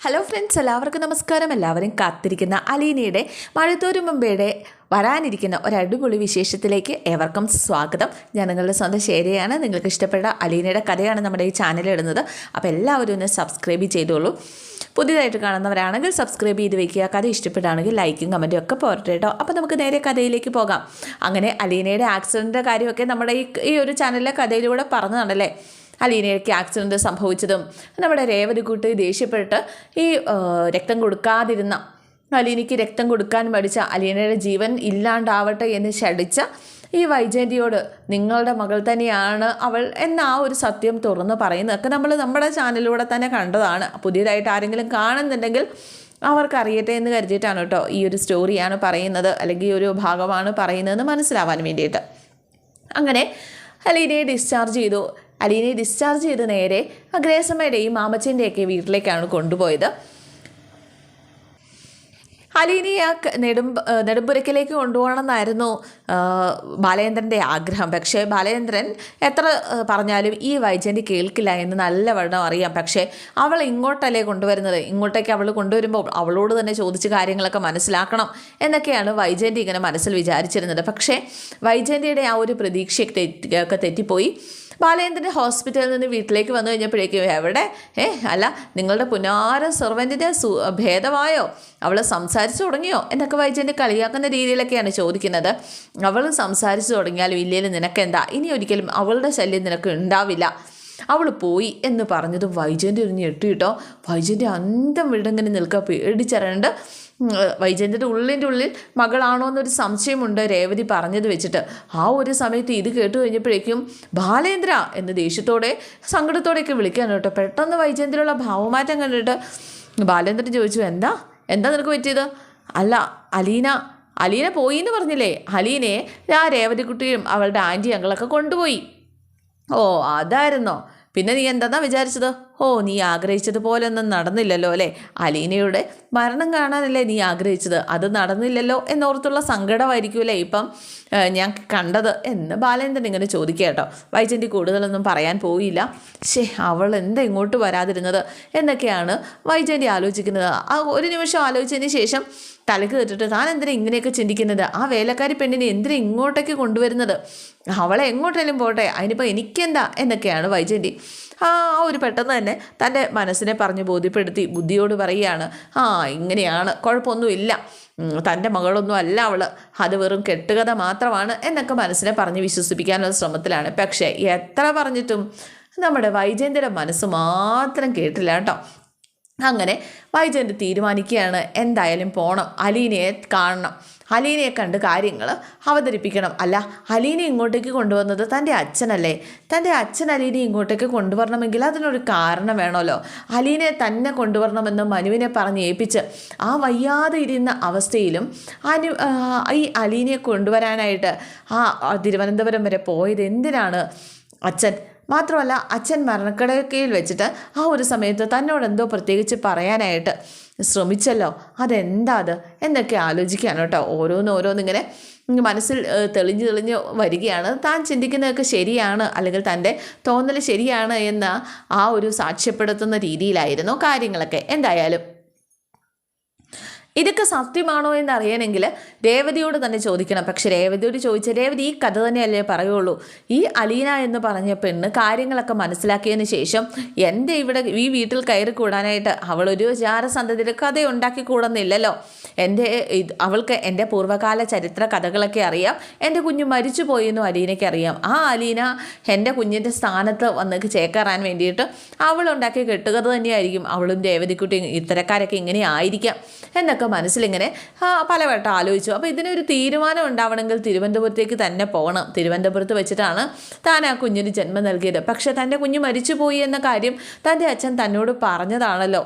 Hello friends എല്ലാവർക്കും നമസ്കാരം. എല്ലാവരും കാത്തിരിക്കുന്ന അലീനയുടെ മഴത്തോരു മുമ്പേടെ വരാനിരിക്കുന്ന ഒരു അടിപൊളി വിശേഷത്തിലേക്ക് ഏവർക്കും സ്വാഗതം. ഞാൻ നിങ്ങളുടെ സ്വന്തം ശേരിയാണ് നിങ്ങൾക്ക് ഇഷ്ടപ്പെട്ട അലീനയുടെ കഥയാണ് നമ്മുടെ ഈ ചാനലിൽ ഇടുന്നത്. അപ്പോൾ എല്ലാവരും ഒന്ന് സബ്സ്ക്രൈബ് ചെയ്തോളൂ. പുതിയതായിട്ട് കാണുന്നവരാണെങ്കിൽ സബ്സ്ക്രൈബ് ചെയ്ത് വെക്കുക. കഥ ഇഷ്ടപ്പെടുകയാണെങ്കിൽ ലൈക്കും കമന്റും ഒക്കെ പോരട്ടെ കേട്ടോ. അപ്പോൾ നമുക്ക് നേരെ കഥയിലേക്ക് പോകാം. അങ്ങനെ അലീനയുടെ ആക്സിഡന്റിന്റെ കാര്യമൊക്കെ നമ്മുടെ ഈ ഈ ഒരു ചാനലിലെ കഥയിലൂടെ പറഞ്ഞതാണല്ലേ അലീനയ്ക്ക് ആക്സിഡന്റ് സംഭവിച്ചതും. നമ്മുടെ രേവതിക്കുട്ടി ദേഷ്യപ്പെട്ട് ഈ രക്തം കൊടുക്കാതിരുന്ന അലീനയ്ക്ക് രക്തം കൊടുക്കാൻ മടിച്ച അലീനയുടെ ജീവൻ ഇല്ലാണ്ടാവട്ടെ എന്ന് ശടിച്ച ഈ വൈജയന്തിയോട് നിങ്ങളുടെ മകൾ തന്നെയാണ് അവൾ എന്ന ആ ഒരു സത്യം തുറന്ന് പറയുന്നതൊക്കെ നമ്മൾ നമ്മുടെ ചാനലിലൂടെ തന്നെ കണ്ടതാണ്. പുതിയതായിട്ട് ആരെങ്കിലും കാണുന്നുണ്ടെങ്കിൽ അവർക്കറിയട്ടെ എന്ന് കരുതിയിട്ടാണ് കേട്ടോ ഈ ഒരു സ്റ്റോറിയാണ് പറയുന്നത്. അല്ലെങ്കിൽ ഈ ഒരു ഭാഗമാണ് പറയുന്നതെന്ന് മനസ്സിലാവാൻ വേണ്ടിയിട്ട്. അങ്ങനെ അലീനയെ ഡിസ്ചാർജ് ചെയ്തു. അലീനയെ ഡിസ്ചാർജ് ചെയ്ത് നേരെ ഗ്രേസമ്മയുടെയും മാമച്ചന്റെയൊക്കെ വീട്ടിലേക്കാണ് കൊണ്ടുപോയത്. അലീനയെ നെടും നെടുമ്പുരക്കിലേക്ക് കൊണ്ടുപോകണമെന്നായിരുന്നു ബാലേന്ദ്രന്റെ ആഗ്രഹം. പക്ഷേ ബാലേന്ദ്രൻ എത്ര പറഞ്ഞാലും ഈ വൈജയന്തി കേൾക്കില്ല എന്ന് നല്ലവണ്ണം അറിയാം. പക്ഷേ അവൾ ഇങ്ങോട്ടല്ലേ കൊണ്ടുവരുന്നത്? ഇങ്ങോട്ടേക്ക് അവൾ കൊണ്ടുവരുമ്പോൾ അവളോട് തന്നെ ചോദിച്ച് കാര്യങ്ങളൊക്കെ മനസ്സിലാക്കണം എന്നൊക്കെയാണ് വൈജയന്തി ഇങ്ങനെ മനസ്സിൽ വിചാരിച്ചിരുന്നത്. പക്ഷേ വൈജയന്തിയുടെ ആ ഒരു പ്രതീക്ഷയൊക്കെ തെറ്റി ഒക്കെ തെറ്റിപ്പോയി. ബാലേന്ദ്രന്റെ ഹോസ്പിറ്റലിൽ നിന്ന് വീട്ടിലേക്ക് വന്നു കഴിഞ്ഞപ്പോഴേക്കും എവിടെ? ഏ അല്ല നിങ്ങളുടെ പുനാര സെർവന്റിന്റെ സു ഭേദമായോ? അവൾ സംസാരിച്ചു തുടങ്ങിയോ? എന്നൊക്കെ വൈദ്യന്റെ കളിയാക്കുന്ന രീതിയിലൊക്കെയാണ് ചോദിക്കുന്നത്. അവൾ സംസാരിച്ചു തുടങ്ങിയാലും ഇല്ലെങ്കിലും നിനക്കെന്താ? ഇനി ഒരിക്കലും അവളുടെ ശല്യം നിനക്ക് ഉണ്ടാവില്ല. അവൾ പോയി എന്ന് പറഞ്ഞതും വൈജയന്റെ ഒരു ഞെട്ടിട്ടോ വൈജയന്റെ അന്തം വിടങ്ങനെ നിൽക്കുക പേടിച്ചറിയണ്ട് വൈജയന്റെ ഉള്ളിന്റെ ഉള്ളിൽ മകളാണോ എന്നൊരു സംശയമുണ്ട് രേവതി പറഞ്ഞത് വെച്ചിട്ട്. ആ ഒരു സമയത്ത് ഇത് കേട്ട് കഴിഞ്ഞപ്പോഴേക്കും ബാലേന്ദ്ര എന്ന് ദേഷ്യത്തോടെ സങ്കടത്തോടെയൊക്കെ വിളിക്കാൻ കേട്ടോ. പെട്ടെന്ന് വൈജയന്തിലുള്ള ഭാവമാറ്റം കണ്ടിട്ട് ബാലേന്ദ്രൻ ചോദിച്ചു എന്താ? എന്താ നിനക്ക് പറ്റിയത്? അല്ല അലീന അലീന പോയി എന്ന് പറഞ്ഞില്ലേ? അലീനയെ ആ രേവതിക്കുട്ടിയും അവളുടെ ആന്റി ഞങ്ങളൊക്കെ കൊണ്ടുപോയി. ഓ അതായിരുന്നോ? പിന്നെ നീ എന്താന്നാ വിചാരിച്ചത്? ഓ നീ ആഗ്രഹിച്ചതുപോലെ ഒന്നും നടന്നില്ലല്ലോ അല്ലേ? അലീനയുടെ മരണം കാണാനല്ലേ നീ ആഗ്രഹിച്ചത്? അത് നടന്നില്ലല്ലോ എന്നോർത്തുള്ള സങ്കടമായിരിക്കുമല്ലേ ഇപ്പം? ഞാൻ കണ്ടത് എന്ന് ബാലേന്ദ്രൻ ഇങ്ങനെ ചോദിക്കുക കേട്ടോ. വൈജന്റെ കൂടുതലൊന്നും പറയാൻ പോയില്ല. ശേ അവൾ എന്താ ഇങ്ങോട്ട് വരാതിരുന്നത്? എന്നൊക്കെയാണ് വൈജന്റെ ആലോചിക്കുന്നത്. ആ ഒരു നിമിഷം ആലോചിച്ചതിന് ശേഷം തലക്ക് തെറ്റിട്ട് താൻ എന്തിനാ ഇങ്ങനെയൊക്കെ ചിന്തിക്കുന്നത്? ആ വേലക്കാരി പെണ്ണിനെ എന്തിനാ ഇങ്ങോട്ടേക്ക് കൊണ്ടുവരുന്നത്? അവളെ എങ്ങോട്ടേലും പോട്ടെ അതിനിപ്പോൾ എനിക്കെന്താ? എന്നൊക്കെയാണ് വൈജയന്തി. ആ ഒരു പെട്ടെന്ന് തന്നെ തന്റെ മനസ്സിനെ പറഞ്ഞ് ബോധ്യപ്പെടുത്തി ബുദ്ധിയോട് പറയുകയാണ്. ആ ഇങ്ങനെയാണ്. കുഴപ്പമൊന്നുമില്ല. തന്റെ മകളൊന്നും അല്ല അവൾ അത് വെറും കെട്ടുകഥ മാത്രമാണ് എന്നൊക്കെ മനസ്സിനെ പറഞ്ഞ് വിശ്വസിപ്പിക്കാനുള്ള ശ്രമത്തിലാണ്. പക്ഷേ എത്ര പറഞ്ഞിട്ടും നമ്മുടെ വൈജയന്തിയുടെ മനസ്സ് മാത്രം കേട്ടില്ല കേട്ടോ. അങ്ങനെ വൈജയന്തി തീരുമാനിക്കുകയാണ്. എന്തായാലും പോകണം അലീനയെ കാണണം. അലീനയെ കണ്ട് കാര്യങ്ങൾ അവതരിപ്പിക്കണം. അല്ല അലീനെ ഇങ്ങോട്ടേക്ക് കൊണ്ടുവന്നത് തന്റെ അച്ഛനല്ലേ? തന്റെ അച്ഛൻ അലീനെ ഇങ്ങോട്ടേക്ക് കൊണ്ടുവരണമെങ്കിൽ അതിനൊരു കാരണം വേണമല്ലോ. അലീനെ തന്നെ കൊണ്ടുവരണമെന്ന് മനുവിനെ പറഞ്ഞ് ഏൽപ്പിച്ച് ആ വയ്യാതെ ഇരുന്ന അവസ്ഥയിലും അനു ഈ അലീനയെ കൊണ്ടുവരാനായിട്ട് ആ തിരുവനന്തപുരം വരെ പോയത് എന്തിനാണ് അച്ഛൻ? മാത്രമല്ല അച്ഛൻ മരണക്കിടക്കയിൽ വെച്ചിട്ട് ആ ഒരു സമയത്ത് തന്നോട് എന്തോ പ്രത്യേകിച്ച് പറയാനായിട്ട് ശ്രമിച്ചല്ലോ. അതെന്താ അത്? എന്നൊക്കെ ആലോചിക്കുകയാണ് കേട്ടോ. ഓരോന്നോരോന്നിങ്ങനെ മനസ്സിൽ തെളിഞ്ഞു തെളിഞ്ഞ് വരികയാണ്. താൻ ചിന്തിക്കുന്നതൊക്കെ ശരിയാണ് അല്ലെങ്കിൽ തന്റെ തോന്നൽ ശരിയാണ് എന്ന ആ ഒരു സാക്ഷ്യപ്പെടുത്തുന്ന രീതിയിലായിരുന്നു കാര്യങ്ങളൊക്കെ. എന്തായാലും ഇതൊക്കെ സത്യമാണോ എന്ന് അറിയണമെങ്കിൽ രേവതിയോട് തന്നെ ചോദിക്കണം. പക്ഷെ രേവതിയോട് ചോദിച്ച രേവതി ഈ കഥ തന്നെയല്ലേ പറയുള്ളൂ. ഈ അലീന എന്ന് പറഞ്ഞ പെണ്ണ് കാര്യങ്ങളൊക്കെ മനസ്സിലാക്കിയതിന് ശേഷം എന്റെ ഇവിടെ ഈ വീട്ടിൽ കയറി കൂടാനായിട്ട് അവളൊരു ജാരസന്ധതിയുടെ കഥ ഉണ്ടാക്കി കൂടുന്നില്ലല്ലോ. എന്റെ അവൾക്ക് എന്റെ പൂർവകാല ചരിത്ര കഥകളൊക്കെ അറിയാം. എന്റെ കുഞ്ഞ് മരിച്ചു പോയെന്നും അലീനയ്ക്ക് അറിയാം. ആ അലീന എന്റെ കുഞ്ഞിന്റെ സ്ഥാനത്ത് വന്ന് ചേക്കേറാൻ വേണ്ടിയിട്ട് അവളുണ്ടാക്കിയ കെട്ടുകഥ തന്നെയായിരിക്കും അവളും രേവതിക്കുട്ടിയും ഇത്തരക്കാരൊക്കെ ഇങ്ങനെ ആയിരിക്കാം. എന്നൊക്കെ മനസ്സിലിങ്ങനെ പലവട്ടം ആലോചിച്ചു. അപ്പോൾ ഇതിനൊരു തീരുമാനം ഉണ്ടാവണമെങ്കിൽ തിരുവനന്തപുരത്തേക്ക് തന്നെ പോകണം. തിരുവനന്തപുരത്ത് വെച്ചിട്ടാണ് താൻ ആ കുഞ്ഞിന് ജന്മം നൽകിയത്. പക്ഷേ തന്റെ കുഞ്ഞ് മരിച്ചുപോയി എന്ന കാര്യം തന്റെ അച്ഛൻ തന്നോട് പറഞ്ഞതാണല്ലോ.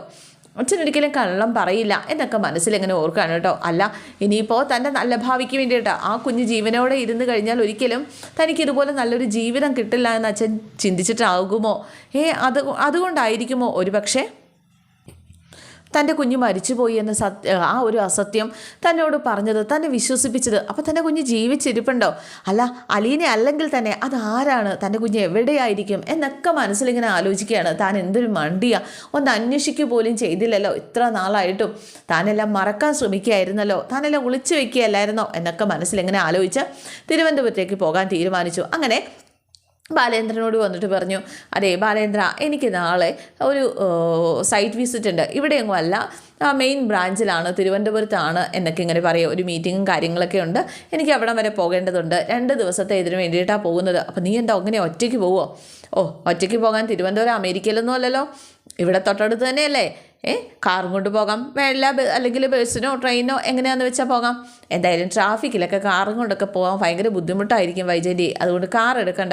അച്ഛൻ ഒരിക്കലും കള്ളം പറയില്ല എന്നൊക്കെ മനസ്സിലിങ്ങനെ ഓർക്കാണ് കേട്ടോ. അല്ല ഇനിയിപ്പോൾ തന്റെ നല്ല ഭാവിക്ക് വേണ്ടിയിട്ട് ആ കുഞ്ഞ് ജീവനോടെ ഇരുന്ന് കഴിഞ്ഞാൽ ഒരിക്കലും തനിക്ക് ഇതുപോലെ നല്ലൊരു ജീവിതം കിട്ടില്ല എന്ന് അച്ഛൻ ചിന്തിച്ചിട്ടാകുമോ? ഏ അത് അതുകൊണ്ടായിരിക്കുമോ ഒരു പക്ഷേ തന്റെ കുഞ്ഞ് മരിച്ചുപോയി എന്ന സത്യ ആ ഒരു അസത്യം തന്നോട് പറഞ്ഞത് തന്നെ വിശ്വസിപ്പിച്ചത്. അപ്പോൾ തന്റെ കുഞ്ഞ് ജീവിച്ചിരിപ്പുണ്ടോ? അല്ല അലീനെ അല്ലെങ്കിൽ തന്നെ അതാരാണ് തന്റെ കുഞ്ഞ് എവിടെയായിരിക്കും? എന്നൊക്കെ മനസ്സിലിങ്ങനെ ആലോചിക്കുകയാണ്. താൻ എന്തൊരു മണ്ടിയ? ഒന്ന് അന്വേഷിക്കുക പോലും ചെയ്തില്ലല്ലോ. ഇത്ര നാളായിട്ടും താനെല്ലാം മറക്കാൻ ശ്രമിക്കുകയായിരുന്നല്ലോ. താനെല്ലാം ഒളിച്ചു വെക്കുകയല്ലായിരുന്നോ? എന്നൊക്കെ മനസ്സിലിങ്ങനെ ആലോചിച്ച് തിരുവനന്തപുരത്തേക്ക് പോകാൻ തീരുമാനിച്ചു. അങ്ങനെ ബാലേന്ദ്രനോട് വന്നിട്ട് പറഞ്ഞു അതെ ബാലേന്ദ്ര എനിക്ക് നാളെ ഒരു സൈറ്റ് വിസിറ്റ് ഉണ്ട്. ഇവിടെയൊന്നും അല്ല. മെയിൻ ബ്രാഞ്ചിലാണ് തിരുവനന്തപുരത്താണ് എന്നൊക്കെ ഇങ്ങനെ പറയുക ഒരു മീറ്റിങ്ങും കാര്യങ്ങളൊക്കെ ഉണ്ട്. എനിക്ക് അവിടം വരെ പോകേണ്ടതുണ്ട്. രണ്ട് ദിവസത്തെ ഇതിന് വേണ്ടിയിട്ടാണ് പോകുന്നത്. അപ്പോൾ നീ എന്താ അങ്ങനെ ഒറ്റയ്ക്ക് പോവോ? ഓ ഒറ്റയ്ക്ക് പോകാൻ തിരുവനന്തപുരം അമേരിക്കയിലൊന്നും അല്ലല്ലോ. ഇവിടെ തൊട്ടടുത്ത് തന്നെയല്ലേ. ഏ? കാറും കൊണ്ട് പോകാം. വെള്ള അല്ലെങ്കിൽ ബസ്സിനോ ട്രെയിനോ എങ്ങനെയാണെന്ന് വെച്ചാൽ പോകാം. എന്തായാലും ട്രാഫിക്കിലൊക്കെ കാറും കൊണ്ടൊക്കെ പോകാൻ ഭയങ്കര ബുദ്ധിമുട്ടായിരിക്കും വൈജയന്തി. അതുകൊണ്ട് കാർ എടുക്കണ്ട.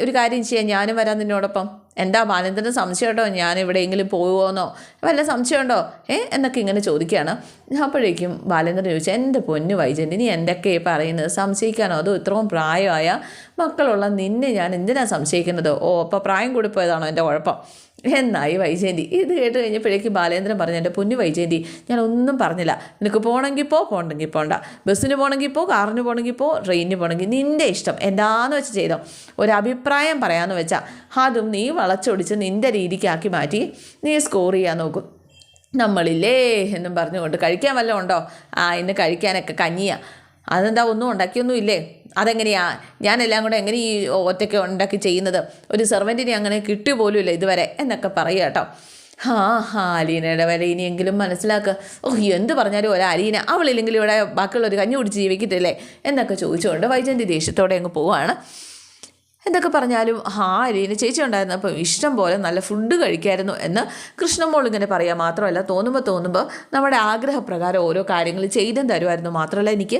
ഒരു കാര്യം ചെയ്യാം. ഞാനും വരാം നിന്നോടൊപ്പം. എന്താ ബാലന്ദ്രന് സംശയമുണ്ടോ ഞാൻ എവിടെയെങ്കിലും പോകുമോന്നോ വല്ല സംശയമുണ്ടോ ഏ? എന്നൊക്കെ ഇങ്ങനെ ചോദിക്കുകയാണ്. അപ്പോഴേക്കും ബാലേന്ദ്രൻ ചോദിച്ചാൽ എന്റെ പൊന്നു വൈജയന്തി നീ എന്തൊക്കെ പറയുന്നത്? സംശയിക്കാനോ? അതോ ഇത്രയും പ്രായമായ മക്കളുള്ള നിന്നെ ഞാൻ എന്തിനാണ് സംശയിക്കുന്നത്? ഓ അപ്പോൾ പ്രായം കൂടി പോയതാണോ എന്റെ കുഴപ്പം? എന്നായി വൈജയന്തി. ഇത് കേട്ട് കഴിഞ്ഞപ്പോഴേക്ക് ബാലേന്ദ്രൻ പറഞ്ഞു എന്റെ പൊന്നു വൈജയന്തി ഞാൻ ഒന്നും പറഞ്ഞില്ല. നിനക്ക് പോകണമെങ്കിൽ പോ പോകണമെങ്കിൽ പോകണ്ട ബസ്സിന് പോകണമെങ്കിൽ പോ കാറിന് പോകണമെങ്കിൽ പോ ട്രെയിനിന് പോകണമെങ്കിൽ നിന്റെ ഇഷ്ടം. എന്താന്ന് വെച്ച് ചെയ്തോ? ഒരു അഭിപ്രായം പറയാമെന്ന് വെച്ചാൽ അതും നീ വളച്ചൊടിച്ച് നിന്റെ രീതിക്കാക്കി മാറ്റി നീ സ്കോർ ചെയ്യാൻ നോക്കും. നമ്മളില്ലേ എന്നും പറഞ്ഞുകൊണ്ട് കഴിക്കാൻ വല്ലതും ഉണ്ടോ? ആ ഇന്ന് കഴിക്കാനൊക്കെ കഞ്ഞിയാണ് അതെന്താ ഒന്നും ഉണ്ടാക്കിയൊന്നും ഇല്ലേ അതെങ്ങനെയാ? ഞാനെല്ലാം കൂടെ എങ്ങനെ ഈ ഒറ്റയ്ക്ക് ഉണ്ടാക്കി ചെയ്യുന്നത്? ഒരു സെർവന്റിനെ അങ്ങനെ കിട്ടിയ പോലുമില്ല ഇതുവരെ എന്നൊക്കെ പറയുക കേട്ടോ. ആ ഹാ അലീനയുടെ വില ഇനിയെങ്കിലും മനസ്സിലാക്കുക ഓ എന്ത് പറഞ്ഞാലും ഒരു അലീന അവളില്ലെങ്കിലും ഇവിടെ ബാക്കിയുള്ളവർ കഞ്ഞി കുടിച്ച് ജീവിക്കത്തില്ലേ? എന്നൊക്കെ ചോദിച്ചുകൊണ്ട് വൈജന്തി ദേഷ്യത്തോടെ അങ്ങ് പോവാണ്. എന്തൊക്കെ പറഞ്ഞാലും ആ അലീന ചേച്ചി ഉണ്ടായിരുന്നപ്പം ഇഷ്ടം പോലെ നല്ല ഫുഡ് കഴിക്കായിരുന്നു എന്ന് കൃഷ്ണമോൾ ഇങ്ങനെ പറയുക മാത്രമല്ല തോന്നുമ്പോൾ തോന്നുമ്പോൾ നമ്മുടെ ആഗ്രഹപ്രകാരം ഓരോ കാര്യങ്ങൾ ചെയ്തും തരുമായിരുന്നു. മാത്രമല്ല എനിക്ക്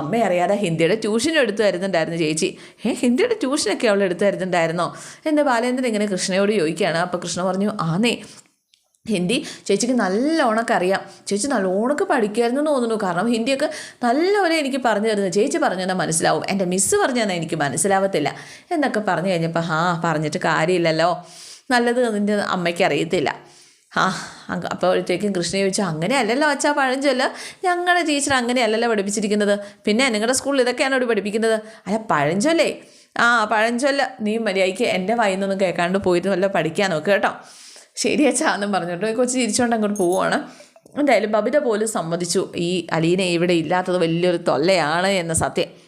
അമ്മ അറിയാതെ ഹിന്ദിയുടെ ട്യൂഷൻ എടുത്തു തരുന്നുണ്ടായിരുന്നു ചേച്ചി. ഏ ഹിന്ദിയുടെ ട്യൂഷനൊക്കെ അവൾ എടുത്തു തരുന്നുണ്ടായിരുന്നോ? എന്ന് ബാലേന്ദ്രൻ ഇങ്ങനെ കൃഷ്ണയോട് ചോദിക്കുകയാണ്. അപ്പോൾ കൃഷ്ണ പറഞ്ഞു ആന്നേ ഹിന്ദി ചേച്ചിക്ക് നല്ലോണമൊക്കെ അറിയാം. ചേച്ചി നല്ലോണമൊക്കെ പഠിക്കുമായിരുന്നു തോന്നുന്നു. കാരണം ഹിന്ദിയൊക്കെ നല്ലപോലെ എനിക്ക് പറഞ്ഞു തരുന്നത് ചേച്ചി പറഞ്ഞു തന്നാൽ മനസ്സിലാവും. എന്റെ മിസ്സ് പറഞ്ഞു തന്നാൽ എനിക്ക് മനസ്സിലാവത്തില്ല. എന്നൊക്കെ പറഞ്ഞു കഴിഞ്ഞപ്പോൾ ആ പറഞ്ഞിട്ട് കാര്യമില്ലല്ലോ. നല്ലത് നിന്റെ അമ്മയ്ക്ക് അറിയത്തില്ല. ആ അപ്പോഴത്തേക്കും കൃഷ്ണ ചോദിച്ചു അങ്ങനെയല്ലല്ലോ അച്ഛാ പഴഞ്ചൊല്ല. ഞങ്ങളുടെ ടീച്ചർ അങ്ങനെയല്ലല്ലോ പഠിപ്പിച്ചിരിക്കുന്നത്. പിന്നെ നിങ്ങളുടെ സ്കൂളിൽ ഇതൊക്കെയാണ് ഇവിടെ പഠിപ്പിക്കുന്നത്? അല്ല പഴഞ്ചൊല്ലേ. ആ പഴഞ്ചൊല്ല. നീ മര്യാദയ്ക്ക് എന്റെ വായിന്നൊന്നും കേൾക്കാണ്ട് പോയിട്ട് വല്ല പഠിക്കാൻ നോക്ക് കേട്ടോ. ശരി അച്ഛാ എന്നും പറഞ്ഞിട്ട് കൊച്ചു തിരിച്ചുകൊണ്ട് അങ്ങോട്ട് പോവുകയാണ് എന്തായാലും ബബിത പോലും സമ്മതിച്ചു. ഈ അലീന ഇവിടെ ഇല്ലാത്തത് വലിയൊരു തൊല്ലയാണ് എന്ന സത്യം.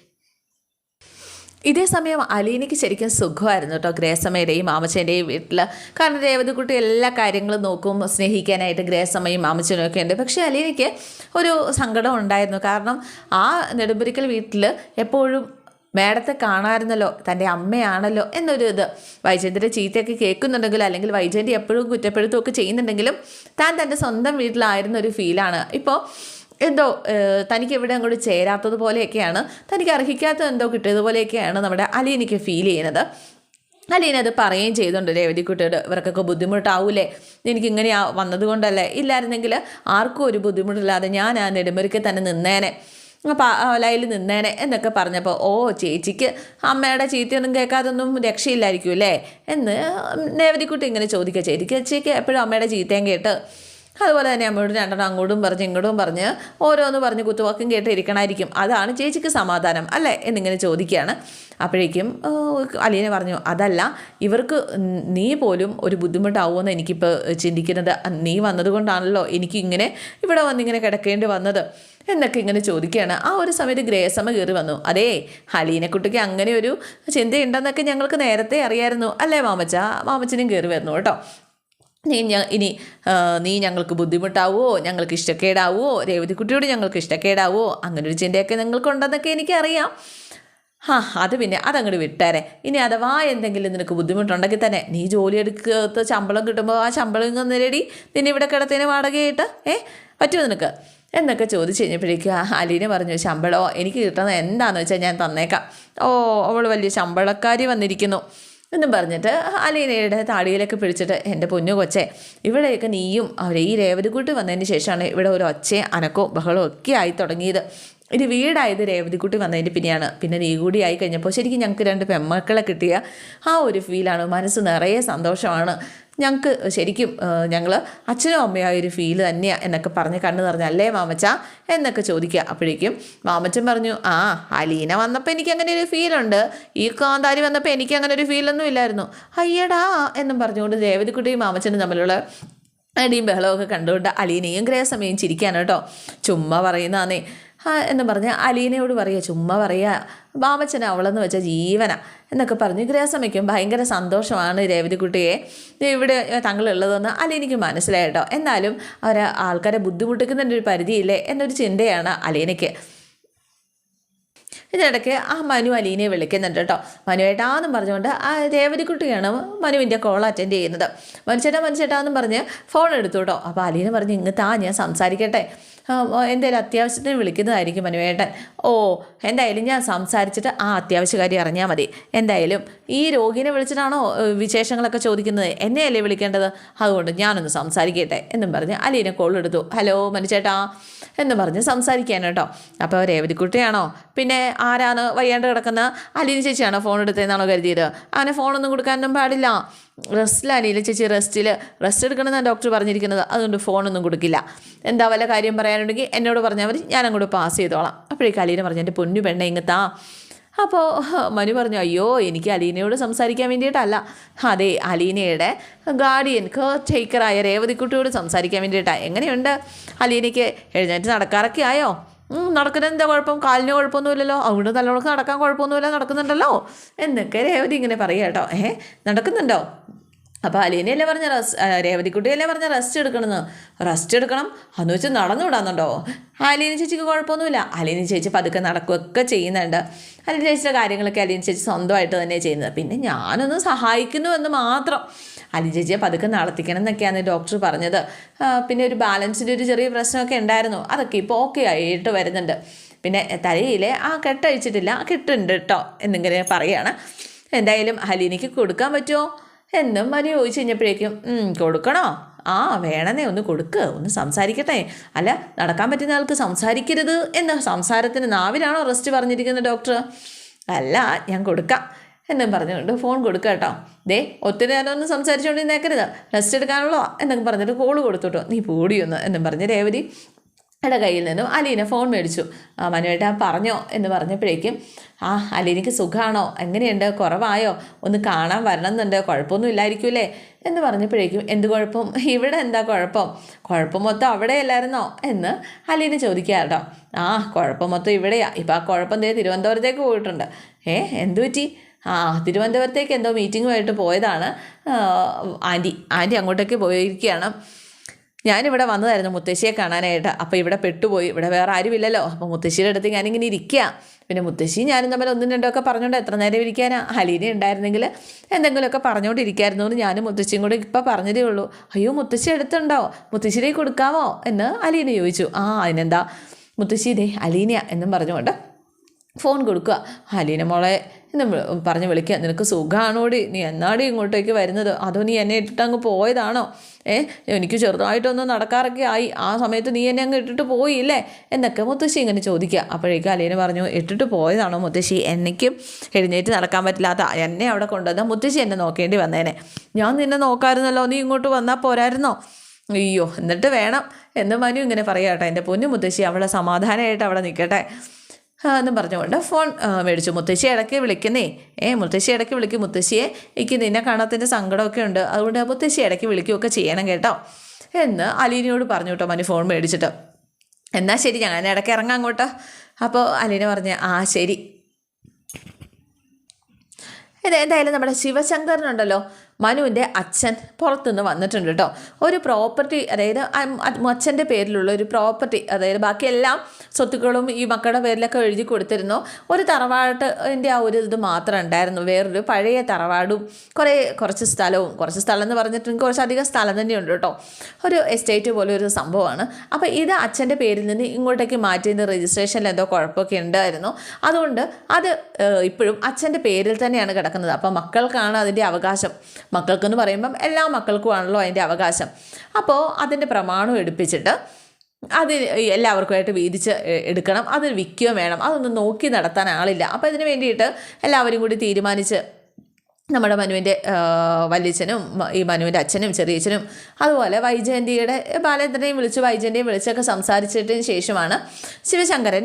ഇതേ സമയം അലീനയ്ക്ക് ശരിക്കും സുഖമായിരുന്നു കേട്ടോ. ഗ്രേസമ്മയുടെയും മാമച്ചന്റെയും വീട്ടിൽ കാരണം രേവതിക്കുട്ടി എല്ലാ കാര്യങ്ങളും നോക്കും സ്നേഹിക്കാനായിട്ട് ഗ്രേസമ്മയും മാമച്ചനും ഒക്കെ ഉണ്ട്. പക്ഷേ അലീനയ്ക്ക് ഒരു സങ്കടം ഉണ്ടായിരുന്നു. കാരണം ആ നെടുമ്പരിക്കൽ വീട്ടിൽ എപ്പോഴും മേഡത്തെ കാണാമായിരുന്നല്ലോ തന്റെ അമ്മയാണല്ലോ എന്നൊരു ഇത്. വൈജയന്തിന്റെ ചീത്തയൊക്കെ കേൾക്കുന്നുണ്ടെങ്കിലും അല്ലെങ്കിൽ വൈജയന്തി എപ്പോഴും കുറ്റപ്പെടുത്തുമൊക്കെ ചെയ്യുന്നുണ്ടെങ്കിലും താൻ തന്റെ സ്വന്തം വീട്ടിലായിരുന്ന ഒരു ഫീലാണ്. ഇപ്പോൾ എന്തോ തനിക്ക് എവിടെ അങ്ങോട്ട് ചേരാത്തതുപോലെയൊക്കെയാണ് തനിക്ക് അർഹിക്കാത്ത എന്തോ കിട്ടിയതുപോലെയൊക്കെയാണ് നമ്മുടെ അലീനയ്ക്ക് ഫീൽ ചെയ്യുന്നത്. അലീന അത് പറയുകയും ചെയ്തുകൊണ്ട് രേവതിക്കുട്ടിയോട് ഇവർക്കൊക്കെ ബുദ്ധിമുട്ടാവൂലേ? എനിക്കിങ്ങനെ വന്നതുകൊണ്ടല്ലേ? ഇല്ലായിരുന്നെങ്കിൽ ആർക്കും ഒരു ബുദ്ധിമുട്ടില്ലാതെ ഞാൻ ആ നെടുമുറിക്ക് തന്നെ നിന്നേനെ. ലൈൽ നിന്നേനെ എന്നൊക്കെ പറഞ്ഞപ്പോൾ ഓ ചേച്ചിക്ക് അമ്മയുടെ ചീത്തയൊന്നും കേൾക്കാതൊന്നും രക്ഷയില്ലായിരിക്കും അല്ലേ? എന്ന് നേവതിക്കുട്ടി ഇങ്ങനെ ചോദിക്കുക ചേച്ചിക്ക് എപ്പോഴും അമ്മയുടെ ചീത്തയും കേട്ട്. അതുപോലെ തന്നെ അമ്മയോട് രണ്ടെണ്ണം അങ്ങോട്ടും പറഞ്ഞ് ഇങ്ങോട്ടും പറഞ്ഞ് ഓരോന്ന് പറഞ്ഞ് കുത്തുവാക്കും കേട്ട് ഇരിക്കണമായിരിക്കും അതാണ് ചേച്ചിക്ക് സമാധാനം അല്ലേ? എന്നിങ്ങനെ ചോദിക്കുകയാണ്. അപ്പോഴേക്കും അലീന പറഞ്ഞു അതല്ല ഇവർക്ക് നീ പോലും ഒരു ബുദ്ധിമുട്ടാവുമെന്ന് എനിക്കിപ്പോൾ ചിന്തിക്കുന്നത്. നീ വന്നതുകൊണ്ടാണല്ലോ എനിക്കിങ്ങനെ ഇവിടെ വന്നിങ്ങനെ കിടക്കേണ്ടി വന്നത്. എന്നൊക്കെ ഇങ്ങനെ ചോദിക്കുകയാണ്. ആ ഒരു സമയത്ത് ഗ്രേസമ്മ കയറി വന്നു. അതേ ഹലീനക്കുട്ടിക്ക് അങ്ങനെ ഒരു ചിന്തയുണ്ടെന്നൊക്കെ ഞങ്ങൾക്ക് നേരത്തെ അറിയായിരുന്നു. അല്ലേ മാമച്ച? മാമച്ചനും കയറി വരുന്നു കേട്ടോ. നീ ഇനി നീ ഞങ്ങൾക്ക് ബുദ്ധിമുട്ടാവുമോ ഞങ്ങൾക്ക് ഇഷ്ടക്കേടാവുമോ രേവതിക്കുട്ടിയോട് ഞങ്ങൾക്ക് ഇഷ്ടക്കേടാവുമോ അങ്ങനൊരു ചിന്തയൊക്കെ നിങ്ങൾക്കുണ്ടെന്നൊക്കെ എനിക്കറിയാം. ഹാ അത് പിന്നെ അതങ്ങോട്ട് വിട്ടേരെ. ഇനി അഥവാ എന്തെങ്കിലും നിനക്ക് ബുദ്ധിമുട്ടുണ്ടെങ്കിൽ തന്നെ നീ ജോലി എടുക്കാത്ത ശമ്പളം കിട്ടുമ്പോൾ ആ ശമ്പളം ഇങ്ങനെ നേടി നിന്നെ ഇവിടെ കിടത്തിന് വാടകയായിട്ട് ഏ? പറ്റുമോ നിനക്ക്? എന്നൊക്കെ ചോദിച്ചു കഴിഞ്ഞപ്പോഴേക്കും അലീന പറഞ്ഞു ശമ്പളോ എനിക്ക് കിട്ടുന്നത് എന്താണെന്ന് വെച്ചാൽ ഞാൻ തന്നേക്കാം. ഓ അവൾ വലിയ ശമ്പളക്കാരി വന്നിരിക്കുന്നു. എന്നും പറഞ്ഞിട്ട് അലീനയുടെ താടിയിലൊക്കെ പിടിച്ചിട്ട് എന്റെ പൊന്നു കൊച്ചേ ഇവിടെയൊക്കെ നീയും അവരെ ഈ രേവതിക്കൂട്ട് വന്നതിന് ശേഷമാണ് ഇവിടെ ഒരു ഒച്ചയും അനക്കവും ബഹളവും ഒക്കെ ആയി തുടങ്ങിയത്. ഇനി വീടായത് രേവതിക്കുട്ടി വന്നതിന്റെ പിന്നെയാണ്. പിന്നെ നീ കൂടി ആയി കഴിഞ്ഞപ്പോൾ ശരിക്കും ഞങ്ങൾക്ക് രണ്ട് പെമ്മക്കളെ കിട്ടിയ ആ ഒരു ഫീലാണ്. മനസ്സ് നിറയെ സന്തോഷമാണ്. ഞങ്ങൾക്ക് ശരിക്കും ഞങ്ങൾ അച്ഛനും അമ്മയായ ഒരു ഫീൽ തന്നെയാണ് എന്നൊക്കെ പറഞ്ഞ് കണ്ണു നിറഞ്ഞ അല്ലേ മാമച്ച എന്നൊക്കെ ചോദിക്കുക. അപ്പോഴേക്കും മാമച്ചൻ പറഞ്ഞു ആ അലീന വന്നപ്പോൾ എനിക്ക് അങ്ങനെ ഒരു ഫീലുണ്ട്. ഈ കാന്താരി വന്നപ്പോൾ എനിക്ക് അങ്ങനെ ഒരു ഫീലൊന്നും ഇല്ലായിരുന്നു. അയ്യടാ എന്നും പറഞ്ഞുകൊണ്ട് രേവതിക്കുട്ടിയും മാമച്ചനും തമ്മിലുള്ള അടിയും ബഹളമൊക്കെ കണ്ടുകൊണ്ട് അലീനയും ഗ്രഹസമയം ചിരിക്കാനോ കേട്ടോ. ചുമ്മാ പറയുന്നതാന്നേ. എന്ന് പറഞ്ഞ് അലീനയോട് പറയുക ചുമ്മാ പറയുക ബാബച്ചന അവളെന്ന് വെച്ച ജീവന എന്നൊക്കെ പറഞ്ഞ്. ഗ്രഹസമയ്ക്കും ഭയങ്കര സന്തോഷമാണ് രേവതിക്കുട്ടിയെ. ഇവിടെ തങ്ങളുള്ളതെന്ന് അലീനയ്ക്ക് മനസ്സിലായിട്ടോ എന്നാലും അവർ ആൾക്കാരെ ബുദ്ധിമുട്ടിക്കുന്നതിന്റെ ഒരു പരിധിയില്ലേ എന്നൊരു ചിന്തയാണ് അലീനയ്ക്ക്. ഇതിനിടയ്ക്ക് ആ മനു അലീനയെ വിളിക്കുന്നുണ്ട് കേട്ടോ. മനുവേട്ടാന്നും പറഞ്ഞുകൊണ്ട് ആ രേവതിക്കുട്ടിയാണ് മനുവിന്റെ കോൾ അറ്റൻഡ് ചെയ്യുന്നത്. മനുച്ചേട്ടാ മനുച്ചേട്ടാന്നും പറഞ്ഞ് ഫോൺ എടുത്തു കേട്ടോ. അപ്പോൾ അലീന പറഞ്ഞ് ഇങ്ങ് താ ഞാൻ സംസാരിക്കട്ടെ എന്തെങ്കിലും അത്യാവശ്യത്തിന് വിളിക്കുന്നതായിരിക്കും മനുവേട്ടൻ. ഓ എന്തായാലും ഞാൻ സംസാരിച്ചിട്ട് ആ അത്യാവശ്യ കാര്യം അറിഞ്ഞാൽ മതി. എന്തായാലും ഈ രോഗിനെ വിളിച്ചിട്ടാണോ വിശേഷങ്ങളൊക്കെ ചോദിക്കുന്നത്? എന്നെയല്ലേ വിളിക്കേണ്ടത്? അതുകൊണ്ട് ഞാനൊന്ന് സംസാരിക്കട്ടെ എന്നും പറഞ്ഞ് അലീനെ കോൾ എടുത്തു. ഹലോ മനുച്ചേട്ടാ. എന്ന് പറഞ്ഞ് സംസാരിക്കാൻ കേട്ടോ. അപ്പോൾ രേവതിക്കുട്ടിയാണോ പിന്നെ ആരാണ് വയ്യാണ്ട് കിടക്കുന്ന അലീന ചേച്ചിയാണോ ഫോൺ എടുത്തതെന്നാണോ കരുതിയത്? അങ്ങനെ ഫോണൊന്നും കൊടുക്കാനൊന്നും പാടില്ല. റെസ്റ്റിൽ റെസ്റ്റിലാണ് ചേച്ചി റെസ്റ്റിൽ റെസ്റ്റ് എടുക്കണമെന്നാണ് ഡോക്ടർ പറഞ്ഞിരിക്കുന്നത്. അതുകൊണ്ട് ഫോണൊന്നും കൊടുക്കില്ല. എന്താ വല്ല കാര്യം പറയാനുണ്ടെങ്കിൽ എന്നോട് പറഞ്ഞാൽ മതി. ഞാനങ്ങോട്ട് പാസ് ചെയ്തോളാം. അപ്പോഴേക്കും അലീന പറഞ്ഞു എന്റെ പൊന്നു പെണ്ണ ഇങ്ങത്താ അപ്പോൾ മനു പറഞ്ഞു അയ്യോ എനിക്ക് അലീനയോട് സംസാരിക്കാൻ വേണ്ടിയിട്ടല്ല. അതെ അലീനയുടെ ഗാർഡിയൻ കെയർ ടേക്കറായ രേവതിക്കുട്ടിയോട് സംസാരിക്കാൻ വേണ്ടിയിട്ടാണ് എങ്ങനെയുണ്ട്? അലീനയ്ക്ക് എഴുന്നേറ്റ് നടക്കാറൊക്കെ ആയോ? നടക്കുന്നത് എന്താ കുഴപ്പം? കാലിന് കുഴപ്പമൊന്നുമില്ലല്ലോ. അവിടെ നല്ലോണം നടക്കാൻ കുഴപ്പമൊന്നുമില്ല നടക്കുന്നുണ്ടല്ലോ. എന്നൊക്കെ രേവതി ഇങ്ങനെ പറയുക കേട്ടോ. ഏഹ് നടക്കുന്നുണ്ടോ? അപ്പോൾ അലീനയല്ലേ പറഞ്ഞ റസ് രേവതിക്കുട്ടിയല്ലേ പറഞ്ഞ റെസ്റ്റ് എടുക്കണമെന്ന് റെസ്റ്റ് എടുക്കണം. അന്ന് വെച്ച് നടന്നു വിടാന്നുണ്ടോ? അലീന ചേച്ചിക്ക് കുഴപ്പമൊന്നുമില്ല. അലീന ചേച്ചി പതുക്കെ നടക്കുകയൊക്കെ ചെയ്യുന്നുണ്ട്. അലീന ചേച്ചിയുടെ കാര്യങ്ങളൊക്കെ അലീന ചേച്ചി സ്വന്തമായിട്ട് തന്നെ ചെയ്യുന്നത്. പിന്നെ ഞാനൊന്ന് സഹായിക്കുന്നു എന്ന് മാത്രം. അലീന ചേച്ചിയെ പതുക്കെ നടത്തിക്കണം എന്നൊക്കെയാണ് ഡോക്ടർ പറഞ്ഞത്. പിന്നെ ഒരു ബാലൻസിന്റെ ഒരു ചെറിയ പ്രശ്നമൊക്കെ ഉണ്ടായിരുന്നു. അതൊക്കെ ഇപ്പോൾ ഓക്കെ ആയിട്ട് വരുന്നുണ്ട്. പിന്നെ തലയിലെ ആ കെട്ടഴിച്ചിട്ടില്ല. കെട്ടുണ്ട് കേട്ടോ എന്നിങ്ങനെ പറയുകയാണ് എന്തായാലും അലീനയ്ക്ക് കൊടുക്കാൻ പറ്റുമോ എന്നും മനു ചോദിച്ചു കഴിഞ്ഞപ്പോഴേക്കും കൊടുക്കണോ? ആ വേണമെന്നേ ഒന്ന് കൊടുക്ക് ഒന്ന് സംസാരിക്കട്ടെ. അല്ല നടക്കാൻ പറ്റുന്ന ആൾക്ക് സംസാരിക്കരുത് എന്ന് സംസാരത്തിന് നാവിലാണോ റെസ്റ്റ് പറഞ്ഞിരിക്കുന്നത് ഡോക്ടർ അല്ല ഞാൻ കൊടുക്കാം എന്നും പറഞ്ഞുകൊണ്ട് ഫോൺ കൊടുക്കുക കേട്ടോ. ദേ ഒത്തിരി നേരം ഒന്നും സംസാരിച്ചുകൊണ്ട് നിന്നേക്കരുത് റെസ്റ്റ് എടുക്കാനുള്ളോ എന്നൊക്കെ പറഞ്ഞിട്ട് കോൾ കൊടുത്തു നീ പൂടിയൊന്ന് എന്നും പറഞ്ഞ് രേവതി യുടെ കയ്യിൽ നിന്നും അലീന ഫോൺ മേടിച്ചു. മനുവേട്ട പറഞ്ഞോ എന്ന് പറഞ്ഞപ്പോഴേക്കും ആ അലീനയ്ക്ക് സുഖമാണോ എങ്ങനെയുണ്ട്? കുറവായോ? ഒന്ന് കാണാൻ വരണം എന്നുണ്ട് കുഴപ്പമൊന്നും ഇല്ലായിരിക്കുമല്ലേ എന്ന് പറഞ്ഞപ്പോഴേക്കും എന്ത് കുഴപ്പം? ഇവിടെ എന്താ കുഴപ്പം? കുഴപ്പം മൊത്തം അവിടെയല്ലായിരുന്നോ? എന്ന് അലീന ചോദിക്കാറുണ്ടോ ആ കുഴപ്പം മൊത്തം ഇവിടെയാ. ഇപ്പം ആ കുഴപ്പം ദേ തിരുവനന്തപുരത്തേക്ക് പോയിട്ടുണ്ട്. ഏ എന്തു പറ്റി? ആ തിരുവനന്തപുരത്തേക്ക് എന്തോ മീറ്റിങ്ങുമായിട്ട് പോയതാണ്. ആന്റി ആന്റി അങ്ങോട്ടേക്ക് പോയിരിക്കുകയാണ്. ഞാനിവിടെ വന്നതായിരുന്നു മുത്തശ്ശിയെ കാണാനായിട്ട്. അപ്പോൾ ഇവിടെ പെട്ടുപോയി. ഇവിടെ വേറെ ആരുമില്ലല്ലോ. അപ്പോൾ മുത്തശ്ശിയുടെ അടുത്ത് ഞാനിങ്ങനെ ഇരിക്കുക പിന്നെ മുത്തശ്ശി ഞാനും തമ്മിൽ ഒന്നും രണ്ടോ പറഞ്ഞുകൊണ്ട് എത്ര നേരം ഇരിക്കാനാ? ഹലീന ഉണ്ടായിരുന്നെങ്കിൽ എന്തെങ്കിലുമൊക്കെ പറഞ്ഞുകൊണ്ടിരിക്കായിരുന്നു എന്ന് ഞാനും മുത്തശ്ശിയും കൂടെ ഇപ്പം പറഞ്ഞതേ ഉള്ളൂ. അയ്യോ മുത്തശ്ശി എടുത്തുണ്ടോ? മുത്തശ്ശിയിലേക്ക് കൊടുക്കാമോ? എന്ന് അലീന ചോദിച്ചു. ആ അതിനെന്താ? മുത്തശ്ശി ദേ അലീന എന്നും പറഞ്ഞുകൊണ്ട് ഫോൺ കൊടുക്കുക. ഹലീന മോളെ എന്ന് പറഞ്ഞ് വിളിക്കുക. നിനക്ക് സുഖമാണോടി നീ എന്നാടി ഇങ്ങോട്ടേക്ക് വരുന്നത്? അതോ നീ എന്നെ ഇട്ടിട്ട് അങ്ങ് പോയതാണോ? ഏ എനിക്ക് ചെറുതായിട്ടൊന്ന് നടക്കാറൊക്കെ ആയി. ആ സമയത്ത് നീ എന്നെ അങ്ങ് ഇട്ടിട്ട് പോയില്ലേ എന്നൊക്കെ മുത്തശ്ശി ഇങ്ങനെ ചോദിക്കുക. അപ്പോഴേക്കും അലീന പറഞ്ഞു ഇട്ടിട്ട് പോയതാണോ മുത്തശ്ശി? എനിക്കും എഴുന്നേറ്റ് നടക്കാൻ പറ്റില്ലാത്ത എന്നെ അവിടെ കൊണ്ടുവന്നാൽ മുത്തശ്ശി എന്നെ നോക്കേണ്ടി വന്നേനെ. ഞാൻ നിന്നെ നോക്കാമായിരുന്നല്ലോ നീ ഇങ്ങോട്ട് വന്നാൽ പോരായിരുന്നോ? അയ്യോ എന്നിട്ട് വേണം. എന്ന് മനു ഇങ്ങനെ പറയാട്ടോ എന്റെ പൊന്നു മുത്തശ്ശി അവളെ സമാധാനമായിട്ട് അവിടെ നിൽക്കട്ടെ. എന്നും പറഞ്ഞുകൊണ്ട് ഫോൺ മേടിച്ചു. മുത്തശ്ശി ഇടയ്ക്ക് വിളിക്കുന്നേ. ഏ മുത്തശ്ശി ഇടയ്ക്ക് വിളിക്കും മുത്തശ്ശിയെ. എനിക്ക് നിന്നെ കാണാത്തതിന്റെ സങ്കടമൊക്കെ ഉണ്ട്. അതുകൊണ്ട് മുത്തശ്ശി ഇടയ്ക്ക് വിളിക്കുകയൊക്കെ ചെയ്യണം കേട്ടോ. എന്ന് അലീനയോട് പറഞ്ഞു കേട്ടോ മനു ഫോൺ മേടിച്ചിട്ട്. എന്നാൽ ശരി ഞാൻ ഇടയ്ക്ക് ഇറങ്ങാം അങ്ങോട്ട്. അപ്പോൾ അലീന പറഞ്ഞ് ആ ശരി. എന്തായാലും നമ്മുടെ ശിവശങ്കരനുണ്ടല്ലോ മനുവിന്റെ അച്ഛൻ പുറത്തുനിന്ന് വന്നിട്ടുണ്ട് കേട്ടോ. ഒരു പ്രോപ്പർട്ടി അതായത് അച്ഛന്റെ പേരിലുള്ള ഒരു പ്രോപ്പർട്ടി അതായത് ബാക്കി എല്ലാം സ്വത്തുക്കളും ഈ മക്കളുടെ പേരിലൊക്കെ എഴുതി കൊടുത്തിരുന്നു. ഒരു തറവാട്ടിന്റെ ആ ഒരു ഇത് മാത്രം ഉണ്ടായിരുന്നു. വേറൊരു പഴയ തറവാടും കുറേ കുറച്ച് സ്ഥലവും കുറച്ച് സ്ഥലം എന്ന് പറഞ്ഞിട്ടുണ്ടെങ്കിൽ കുറച്ചധികം സ്ഥലം തന്നെയുണ്ട് കേട്ടോ. ഒരു എസ്റ്റേറ്റ് പോലെ ഒരു സംഭവമാണ്. അപ്പോൾ ഇത് അച്ഛന്റെ പേരിൽ നിന്ന് ഇങ്ങോട്ടേക്ക് മാറ്റിയത് രജിസ്ട്രേഷനിൽ എന്തോ കുഴപ്പമൊക്കെ ഉണ്ടായിരുന്നു. അതുകൊണ്ട് അത് ഇപ്പോഴും അച്ഛന്റെ പേരിൽ തന്നെയാണ് കിടക്കുന്നത്. അപ്പോൾ മക്കൾക്കാണ് അതിന്റെ അവകാശം. മക്കൾക്കെന്ന് പറയുമ്പം എല്ലാ മക്കൾക്കുമാണല്ലോ അതിന്റെ അവകാശം. അപ്പോൾ അതിന്റെ പ്രമാണം എടുപ്പിച്ചിട്ട് അത് എല്ലാവർക്കുമായിട്ട് വീതിച്ച് എടുക്കണം. അത് വിൽക്കുകയും വേണം. അതൊന്നും നോക്കി നടത്താൻ ആളില്ല. അപ്പോൾ ഇതിന് വേണ്ടിയിട്ട് എല്ലാവരും കൂടി തീരുമാനിച്ച് നമ്മുടെ മനുവിന്റെ വല്യച്ഛനും ഈ മനുവിന്റെ അച്ഛനും ചെറിയച്ഛനും അതുപോലെ വൈജയന്തിയുടെ ബാലേന്ദ്രനെയും വിളിച്ച് വൈജയന്തിയും വിളിച്ചൊക്കെ സംസാരിച്ചതിന് ശേഷമാണ് ശിവശങ്കരൻ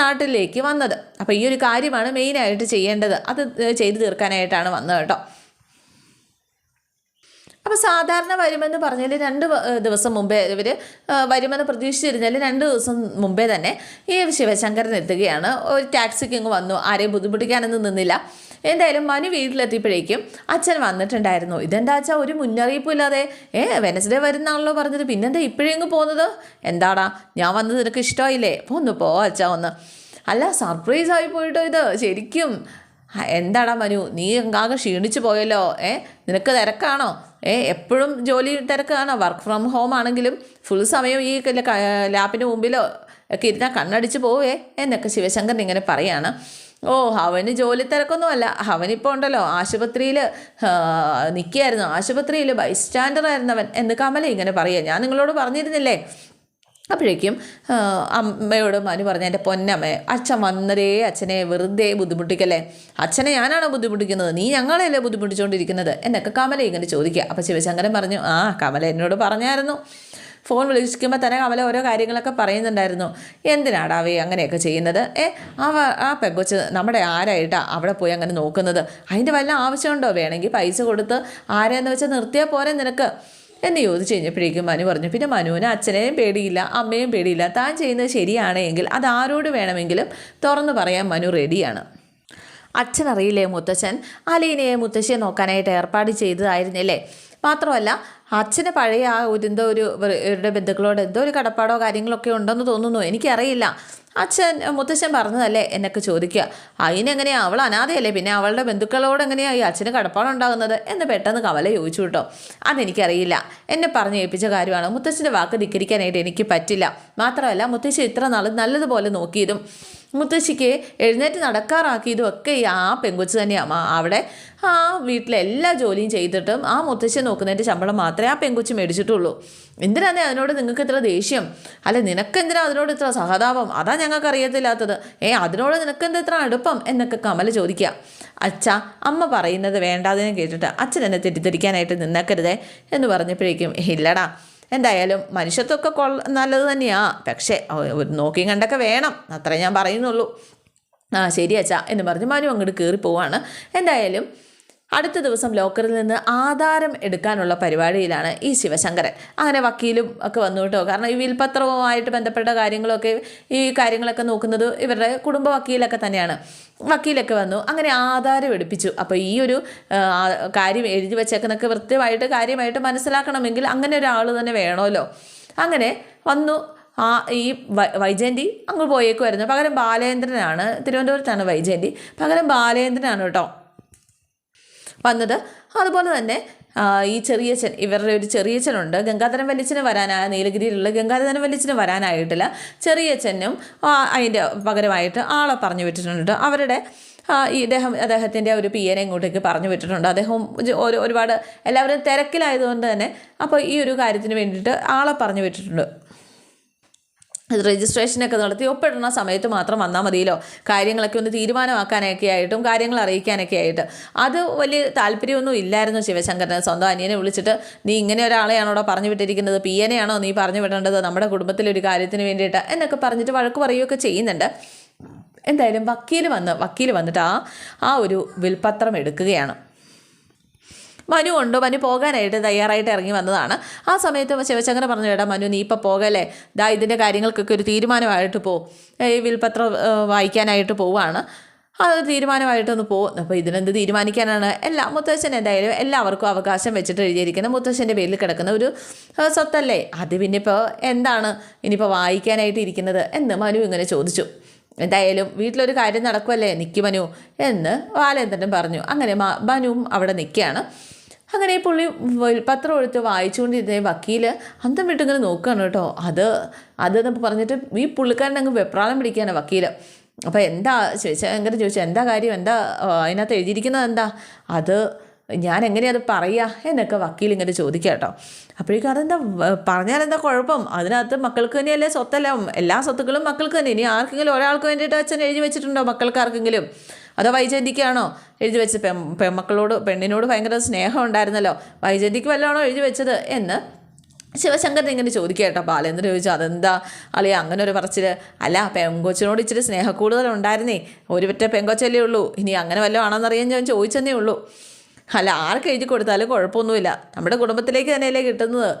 നാട്ടിലേക്ക് വന്നത്. അപ്പോൾ ഈ ഒരു കാര്യമാണ് മെയിനായിട്ട് ചെയ്യേണ്ടത്. അത് ചെയ്തു തീർക്കാനായിട്ടാണ് വന്നത് കേട്ടോ. അപ്പോൾ സാധാരണ വരുമെന്ന് പറഞ്ഞാൽ രണ്ട് ദിവസം മുമ്പേ ഇവർ വരുമെന്ന് പ്രതീക്ഷിച്ചിരുന്നാൽ രണ്ട് ദിവസം മുമ്പേ തന്നെ ഈ ശിവശങ്കരൻ എത്തുകയാണ്. ഒരു ടാക്സിക്ക് ഇങ്ങ് വന്നു. ആരെയും ബുദ്ധിമുട്ടിക്കാനൊന്നും നിന്നില്ല. എന്തായാലും മനു വീട്ടിലെത്തിയപ്പോഴേക്കും അച്ഛൻ വന്നിട്ടുണ്ടായിരുന്നു. ഇതെന്താ അച്ഛാ ഒരു മുന്നറിയിപ്പും ഇല്ലാതെ ഏ വെനസ്ഡേ വരുന്നാണല്ലോ പറഞ്ഞത്. പിന്നെന്താ ഇപ്പോഴെങ്ങ് പോകുന്നത്? എന്താടാ ഞാൻ വന്നത് നിനക്ക് ഇഷ്ടമായില്ലേ? പോന്നു പോ അച്ഛാ ഒന്ന് അല്ല സർപ്രൈസ് ആയി പോയിട്ടോ ഇത് ശരിക്കും. എന്താടാ മനു നീ ആകെ ക്ഷീണിച്ചു പോയല്ലോ ഏ നിനക്ക് തിരക്കാണോ? ഏ എപ്പോഴും ജോലി തിരക്കാണ്. വർക്ക് ഫ്രം ഹോം ആണെങ്കിലും ഫുൾ സമയം ഈ ലാപ്പിന്റെ മുമ്പിലോ ഒക്കെ ഇരുന്നാൽ കണ്ണടിച്ച് പോവേ എന്നൊക്കെ ശിവശങ്കർ ഇങ്ങനെ പറയാണ്. ഓ അവന് ജോലി തിരക്കൊന്നുമല്ല. അവനിപ്പോൾ ഉണ്ടല്ലോ ആശുപത്രിയിൽ നിൽക്കുകയായിരുന്നു ആശുപത്രിയിൽ ബൈസ്റ്റാൻഡർ ആയിരുന്നവൻ എന്ന് കമല ഇങ്ങനെ പറയുക ഞാൻ നിങ്ങളോട് പറഞ്ഞിരുന്നില്ലേ അപ്പോഴേക്കും അമ്മയോട് മനു പറഞ്ഞു എന്റെ പൊന്നമ്മേ അച്ഛൻ വന്നതേ അച്ഛനെ വെറുതെ ബുദ്ധിമുട്ടിക്കല്ലേ? അച്ഛനെ ഞാനാണോ ബുദ്ധിമുട്ടിക്കുന്നത്? നീ ഞങ്ങളെയല്ലേ ബുദ്ധിമുട്ടിച്ചുകൊണ്ടിരിക്കുന്നത് എന്നൊക്കെ കമല ഇങ്ങനെ ചോദിക്കുക. അപ്പോൾ ശിവശങ്കരൻ പറഞ്ഞു ആ കമല എന്നോട് പറഞ്ഞായിരുന്നു. ഫോൺ വിളിക്കുമ്പോൾ തന്നെ കമല ഓരോ കാര്യങ്ങളൊക്കെ പറയുന്നുണ്ടായിരുന്നു. എന്തിനാടാവേ അങ്ങനെയൊക്കെ ചെയ്യുന്നത്? ഏ ആ ആ പെങ്കൊച്ച് നമ്മുടെ ആരായിട്ടാ അവിടെ പോയി അങ്ങനെ നോക്കുന്നത്? അതിന്റെ വല്ല ആവശ്യമുണ്ടോ? വേണമെങ്കിൽ പൈസ കൊടുത്ത് ആരെയെന്ന് വെച്ചാൽ നിർത്തിയാൽ പോരെ നിനക്ക്. എന്ന് ചോദിച്ചു കഴിഞ്ഞപ്പോഴേക്കും മനു പറഞ്ഞു പിന്നെ മനുവിന് അച്ഛനെയും പേടിയില്ല അമ്മയും പേടിയില്ല താൻ ചെയ്യുന്നത് ശരിയാണെങ്കിൽ അത് ആരോട് വേണമെങ്കിലും തുറന്നു പറയാൻ മനു റെഡിയാണ്. അച്ഛനറിയില്ലേ മുത്തച്ഛൻ? അലീനയെ മുത്തശ്ശിയെ നോക്കാനായിട്ട് ഏർപ്പാട് ചെയ്തതായിരുന്നില്ലേ? മാത്രമല്ല അച്ഛന് പഴയ ആ ഒരു എന്തോ ഒരു ഇവരുടെ ബന്ധുക്കളോട് എന്തോ ഒരു കടപ്പാടോ കാര്യങ്ങളൊക്കെ ഉണ്ടെന്ന് തോന്നുന്നു. എനിക്കറിയില്ല. അച്ഛൻ മുത്തശ്ശൻ പറഞ്ഞതല്ലേ എന്നൊക്കെ ചോദിക്കുക. അതിനെങ്ങനെയാ അവൾ അനാഥയല്ലേ. പിന്നെ അവളുടെ ബന്ധുക്കളോട് എങ്ങനെയാ ഈ അച്ഛന് കടപ്പാടുണ്ടാകുന്നത്? എന്ന് പെട്ടെന്ന് കവല ചോദിച്ചു കേട്ടോ. അതെനിക്കറിയില്ല. എന്നെ പറഞ്ഞ് ഏൽപ്പിച്ച കാര്യമാണ്. മുത്തശ്ശന്റെ വാക്ക് ധിക്കരിക്കാനായിട്ട് എനിക്ക് പറ്റില്ല. മാത്രമല്ല മുത്തശ്ശി ഇത്ര നാൾ നല്ലതുപോലെ നോക്കിയതും മുത്തശ്ശിക്ക് എഴുന്നേറ്റ് നടക്കാറാക്കിയതും ഒക്കെ ഈ ആ പെങ്കൊച്ച് തന്നെയാണ് അവിടെ ആ വീട്ടിലെ എല്ലാ ജോലിയും ചെയ്തിട്ടും ആ മുത്തശ്ശി നോക്കുന്നതിന്റെ ശമ്പളം മാത്രമേ ആ പെങ്കുച്ചി മേടിച്ചിട്ടുള്ളൂ. എന്തിനാന്നേ അതിനോട് നിങ്ങൾക്ക് ഇത്ര ദേഷ്യം? അല്ല നിനക്കെന്തിനാ അതിനോട് ഇത്ര സഹതാപം? അതാ ഞങ്ങൾക്ക് അറിയത്തില്ലാത്തത്. ഏ അതിനോട് നിനക്കെന്താ ഇത്ര അടുപ്പം? എന്നൊക്കെ കമൽ ചോദിക്കുക. അച്ഛ അമ്മ പറയുന്നത് വേണ്ടാതിനെ കേട്ടിട്ട് അച്ഛൻ എന്നെ തെറ്റിദ്ധരിക്കാനായിട്ട് നിന്നേക്കരുതേ എന്ന് പറഞ്ഞപ്പോഴേക്കും ഇല്ലടാ എന്തായാലും മനുഷ്യത്വമൊക്കെ കൊള്ള നല്ലത് തന്നെയാ. പക്ഷേ നോക്കിയും കണ്ടൊക്കെ വേണം. അത്രേ ഞാൻ പറയുന്നുള്ളൂ. ആ ശരി അച്ഛാ എന്ന് പറഞ്ഞ് മനു അങ്ങോട്ട് കയറി പോവാണ് എന്തായാലും അടുത്ത ദിവസം ലോക്കറിൽ നിന്ന് ആധാരം എടുക്കാനുള്ള പരിപാടിയിലാണ് ഈ ശിവശങ്കരൻ. അങ്ങനെ വക്കീലും ഒക്കെ വന്നു കേട്ടോ. കാരണം ഈ വിൽപത്രവുമായിട്ട് ബന്ധപ്പെട്ട കാര്യങ്ങളൊക്കെ ഈ കാര്യങ്ങളൊക്കെ നോക്കുന്നത് ഇവരുടെ കുടുംബ വക്കീലൊക്കെ തന്നെയാണ്. വക്കീലൊക്കെ വന്നു അങ്ങനെ ആധാരം എടുപ്പിച്ചു. അപ്പോൾ ഈ ഒരു കാര്യം എഴുതി വെച്ചേക്കുന്നൊക്കെ വൃത്തിയായിട്ട് കാര്യമായിട്ട് മനസ്സിലാക്കണമെങ്കിൽ അങ്ങനെ ഒരാൾ തന്നെ വേണമല്ലോ. അങ്ങനെ വന്നു. ആ ഈ വൈജയന്തി അങ്ങ് പോയേക്കുമായിരുന്നു പകരം ബാലേന്ദ്രനാണ് തിരുവനന്തപുരത്താണ് വൈജയന്തി. പകരം ബാലേന്ദ്രനാണ് കേട്ടോ. വന്നത്. അതുപോലെ തന്നെ ഈ ചെറിയച്ഛൻ ഇവരുടെ ഒരു ചെറിയച്ഛനുണ്ട്. ഗംഗാധരൻ വല്യച്ഛന് വരാനായ നീലഗിരിയിലുള്ള ഗംഗാധരൻ വല്യച്ഛന് വരാനായിട്ടില്ല. ചെറിയച്ഛനും അതിന്റെ പകരമായിട്ട് ആളെ പറഞ്ഞു വിട്ടിട്ടുണ്ട്. അവരുടെ ഈ ഇദ്ദേഹം അദ്ദേഹത്തിന്റെ ഒരു പി എനെ ഇങ്ങോട്ടേക്ക് പറഞ്ഞു വിട്ടിട്ടുണ്ട്. അദ്ദേഹം ഒരു ഒരുപാട് എല്ലാവരും തിരക്കിലായതുകൊണ്ട് തന്നെ അപ്പോൾ ഈ ഒരു കാര്യത്തിന് വേണ്ടിയിട്ട് ആളെ പറഞ്ഞു വിട്ടിട്ടുണ്ട്. രജിസ്ട്രേഷനൊക്കെ നടത്തി ഒപ്പിടുന്ന സമയത്ത് മാത്രം വന്നാൽ മതിയല്ലോ. കാര്യങ്ങളൊക്കെ ഒന്ന് തീരുമാനമാക്കാനൊക്കെ ആയിട്ടും കാര്യങ്ങൾ അറിയിക്കാനൊക്കെ ആയിട്ട്. അത് വലിയ താല്പര്യമൊന്നും ഇല്ലായിരുന്നു ശിവശങ്കരന്. സ്വന്തം അനിയനെ വിളിച്ചിട്ട് നീ ഇങ്ങനെ ഒരാളെയാണോടോ പറഞ്ഞു വിട്ടിരിക്കുന്നത്. പി എനെയാണോ നീ പറഞ്ഞു വിടേണ്ടത്? നമ്മുടെ കുടുംബത്തിലൊരു കാര്യത്തിന് വേണ്ടിയിട്ട്. എന്നൊക്കെ പറഞ്ഞിട്ട് വഴക്ക് പറയുകയൊക്കെ ചെയ്യുന്നുണ്ട്. എന്തായാലും വക്കീൽ വന്ന് വക്കീൽ വന്നിട്ട് ആ ആ ഒരു വിൽപത്രം എടുക്കുകയാണ്. മനു ഉണ്ട്? മനു പോകാനായിട്ട് തയ്യാറായിട്ട് ഇറങ്ങി വന്നതാണ്. ആ സമയത്ത് ശിവശങ്കർ പറഞ്ഞു ഏടാ മനു നീ ഇപ്പോൾ പോകല്ലേ? ദാ ഇതിന്റെ കാര്യങ്ങൾക്കൊക്കെ ഒരു തീരുമാനമായിട്ട് പോ. ഈ വിൽപത്രം വായിക്കാനായിട്ട് പോവാണ്. അത് തീരുമാനമായിട്ടൊന്ന് പോകും അപ്പോൾ ഇതിനെന്ത് തീരുമാനിക്കാനാണ്? എല്ലാ മുത്തശ്ശൻ എന്തായാലും എല്ലാവർക്കും അവകാശം വെച്ചിട്ട് എഴുതിയിരിക്കുന്ന മുത്തശ്ശന്റെ പേരിൽ കിടക്കുന്ന ഒരു സ്വത്തല്ലേ? അത് പിന്നെ ഇപ്പോൾ എന്താണ് ഇനിയിപ്പോൾ വായിക്കാനായിട്ട് ഇരിക്കുന്നത് എന്ന് മനു ഇങ്ങനെ ചോദിച്ചു. എന്തായാലും വീട്ടിലൊരു കാര്യം നടക്കുമല്ലേ നിൽക്കി മനു എന്ന് ബാലേന്ദ്രൻ പറഞ്ഞു. അങ്ങനെ മനുവും അവിടെ നിൽക്കുകയാണ്. അങ്ങനെ പുള്ളി പത്രം എടുത്ത് വായിച്ചുകൊണ്ടിരുന്ന വക്കീൽ അന്തം വിട്ടിങ്ങനെ നോക്കുകയാണ് കേട്ടോ. അത് അത് എന്നൊക്കെ പറഞ്ഞിട്ട് ഈ പുള്ളിക്കാരൻ അങ്ങ് വെപ്രാളം പിടിക്കുകയാണ് വക്കീൽ അപ്പോൾ എന്താ ചോദിച്ചാൽ എങ്ങനെ ചോദിച്ചാൽ എന്താ കാര്യം എന്താ അതിനകത്ത് എഴുതിയിരിക്കുന്നത് എന്താ? അത് ഞാൻ എങ്ങനെയത് പറയുക എന്നൊക്കെ വക്കീൽ ഇങ്ങനെ ചോദിക്കുക കേട്ടോ. അപ്പോഴേക്കും അതെന്താ പറഞ്ഞാൽ എന്താ കുഴപ്പം? അതിനകത്ത് മക്കൾക്ക് തന്നെയല്ലേ സ്വത്തല്ല? എല്ലാ സ്വത്തുക്കളും മക്കൾക്ക് തന്നെ. ഇനി ആർക്കെങ്കിലും ഒരാൾക്ക് വേണ്ടിയിട്ട് അച്ഛൻ എഴുതി വെച്ചിട്ടുണ്ടോ മക്കൾക്ക് ആർക്കെങ്കിലും അതോ വൈജയന്തിക്കാണോ എഴുതി വെച്ച് പെൺ പെൺമക്കളോട് പെണ്ണിനോട് ഭയങ്കര സ്നേഹം ഉണ്ടായിരുന്നല്ലോ? വൈജയന്തിക്ക് വല്ലതാണോ എഴുതി വെച്ചത് എന്ന് ശിവശങ്കരൻ ഇങ്ങനെ ചോദിക്കുക കേട്ടോ. ബാലേന്ദ്രൻ ചോദിച്ചു അതെന്താ അളിയ അങ്ങനെ ഒരു പറച്ചിൽ അല്ല പെങ്കൊച്ചിനോട് ഇച്ചിരി സ്നേഹക്കൂടുതൽ ഉണ്ടായിരുന്നേ. ഒരു പറ്റ പെങ്കൊച്ചല്ലേ ഉള്ളൂ. ഇനി അങ്ങനെ വല്ലതും ആണെന്നറിയാൻ ഞാൻ ചോദിച്ചെന്നേ ഉള്ളൂ. അല്ല ആർക്ക് എഴുതി കൊടുത്താലും കുഴപ്പമൊന്നുമില്ല. നമ്മുടെ കുടുംബത്തിലേക്ക് തന്നെയല്ലേ കിട്ടുന്നത്.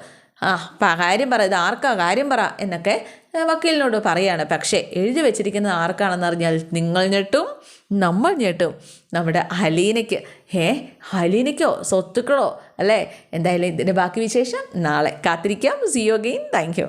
ആ പ- കാര്യം പറ ഇത് ആർക്കാ കാര്യം പറ എന്നൊക്കെ വക്കീലിനോട് പറയാണ്. പക്ഷേ എഴുതി വെച്ചിരിക്കുന്നത് ആർക്കാണെന്ന് അറിഞ്ഞാൽ നിങ്ങൾ ഞെട്ടും നമ്മൾ ഞെട്ടും. നമ്മുടെ ഹലീനയ്ക്ക് ഏ ഹലീനയ്ക്കോ സ്വത്തുക്കളോ അല്ലേ? എന്തായാലും ഇതിന്റെ ബാക്കി വിശേഷം നാളെ. കാത്തിരിക്കാം. സിയോ ഗെയിൻ താങ്ക് യു